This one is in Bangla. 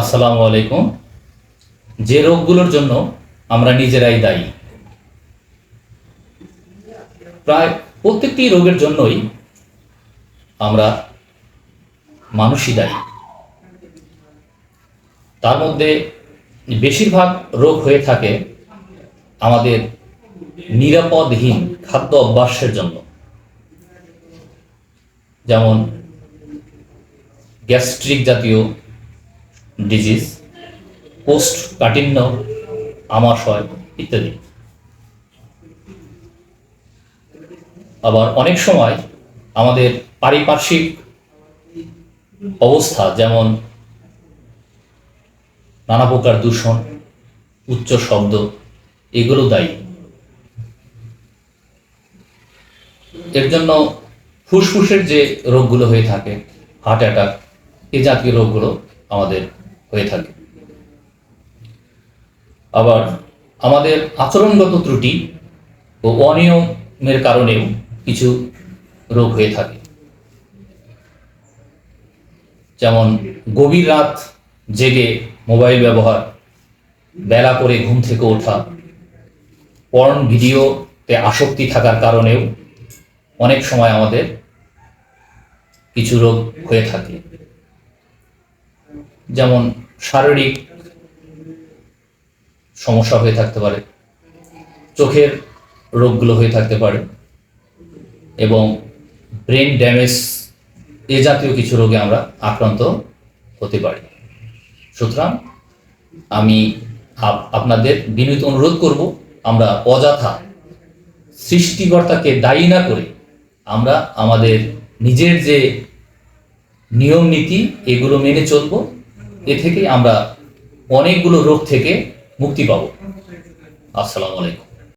আসসালামু আলাইকুম। যে রোগগুলোর জন্য আমরা নিজেরাই দায়ী। প্রায় প্রত্যেকটি রোগের জন্যই আমরা মানুষই দায়ী। তার মধ্যে বেশিরভাগ রোগ হয়ে থাকে আমাদের নিরাপদহীন খাদ্য অভ্যাসের জন্য। যেমন গ্যাস্ট্রিক জাতীয় ডিজিজ পোস্ট কাঠিন্য আমাশয় ইত্যাদি। আবার অনেক সময় আমাদের পারিপার্শ্বিক অবস্থা যেমন নানা প্রকার দূষণ, উচ্চ শব্দ, এগুলো দায়ী। এর জন্য ফুসফুসের যে রোগগুলো হয়ে থাকে, হার্ট অ্যাটাক, এ জাতীয় রোগগুলো আমাদের হয়ে থাকে। আবার আমাদের আচরণগত ত্রুটি ও অনিয়মের কারণেও কিছু রোগ হয়ে থাকে। যেমন গভীর রাত জেগে মোবাইল ব্যবহার, বেলা করে ঘুম থেকে ওঠা, পর্ন ভিডিওতে আসক্তি থাকার কারণেও অনেক সময় আমাদের কিছু রোগ হয়ে থাকে। যেমন শারীরিক সমস্যা হয়ে থাকতে পারে, চোখের রোগগুলো হয়ে থাকতে পারে, এবং ব্রেন ড্যামেজ এ জাতীয় কিছু রোগে আমরা আক্রান্ত হতে পারি। সুতরাং আমি আপ- আপনাদের বিনীত অনুরোধ করব, আমরা অযথা সৃষ্টিকর্তাকে দায়ী না করে আমরা আমাদের নিজের যে নিয়ম নীতি, এগুলো মেনে চলবো। এ থেকে আমরা অনেকগুলো রোগ থেকে মুক্তি পাবো। আসসালামু আলাইকুম।